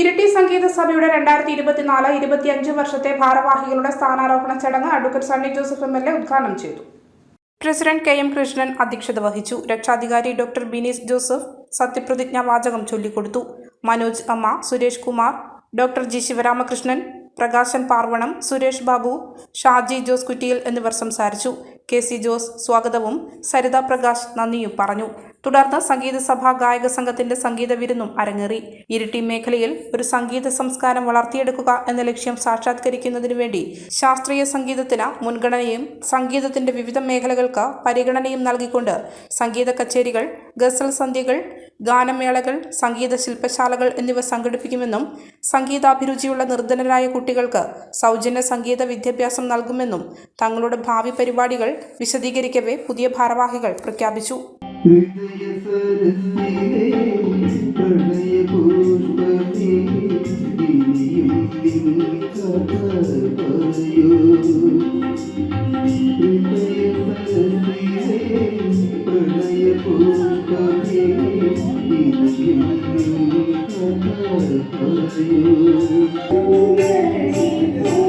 ഇരിട്ടി സംഗീത സഭയുടെ രണ്ടായിരത്തി ഇരുപത്തിനാല് ഇരുപത്തിയഞ്ച് വർഷത്തെ ഭാരവാഹികളുടെ സ്ഥാനാരോഹണ ചടങ്ങ് advocate Sunny Joseph M L A ഉദ്ഘാടനം ചെയ്തു. പ്രസിഡന്റ് കെ എം കൃഷ്ണൻ അധ്യക്ഷത വഹിച്ചു. രക്ഷാധികാരി ഡോക്ടർ ബിനീസ് ജോസഫ് സത്യപ്രതിജ്ഞാ വാചകം ചൊല്ലിക്കൊടുത്തു. മനോജ് അമ്മ സുരേഷ് കുമാർ ഡോക്ടർ ജി ശിവരാമകൃഷ്ണൻ പ്രകാശൻ പാർവണം സുരേഷ് ബാബു ഷാജി ജോസ് കുറ്റിയിൽ എന്നിവർ സംസാരിച്ചു. കെ സി ജോസ് സ്വാഗതവും സരിത പ്രകാശ് നന്ദിയും പറഞ്ഞു. തുടർന്ന് സംഗീത സഭാ ഗായക സംഘത്തിന്റെ സംഗീത വിരുന്നും അരങ്ങേറി. ഇരിട്ടി മേഖലയിൽ ഒരു സംഗീത സംസ്കാരം വളർത്തിയെടുക്കുക എന്ന ലക്ഷ്യം സാക്ഷാത്കരിക്കുന്നതിനു വേണ്ടി ശാസ്ത്രീയ സംഗീതത്തിന് മുൻഗണനയും സംഗീതത്തിന്റെ വിവിധ മേഖലകൾക്ക് പരിഗണനയും നൽകിക്കൊണ്ട് സംഗീത കച്ചേരികൾ ഗസൽ സന്ധ്യകൾ ഗാനമേളകൾ സംഗീത ശില്പശാലകൾ എന്നിവ സംഘടിപ്പിക്കുമെന്നും സംഗീതാഭിരുചിയുള്ള നിർധനരായ കുട്ടികൾക്ക് സൗജന്യ സംഗീത വിദ്യാഭ്യാസം നൽകുമെന്നും തങ്ങളുടെ ഭാവി പരിപാടികൾ വിശദീകരിക്കവേ പുതിയ ഭാരവാഹികൾ പ്രഖ്യാപിച്ചു. ഹൃദയ സരസിലെ പ്രണയ പുഷ്പമേ ഇനിയും പറയൂ. ഹൃദയ സരസിലെ പ്രണയ പുഷ്പമേ ഇനിയും പറയൂ.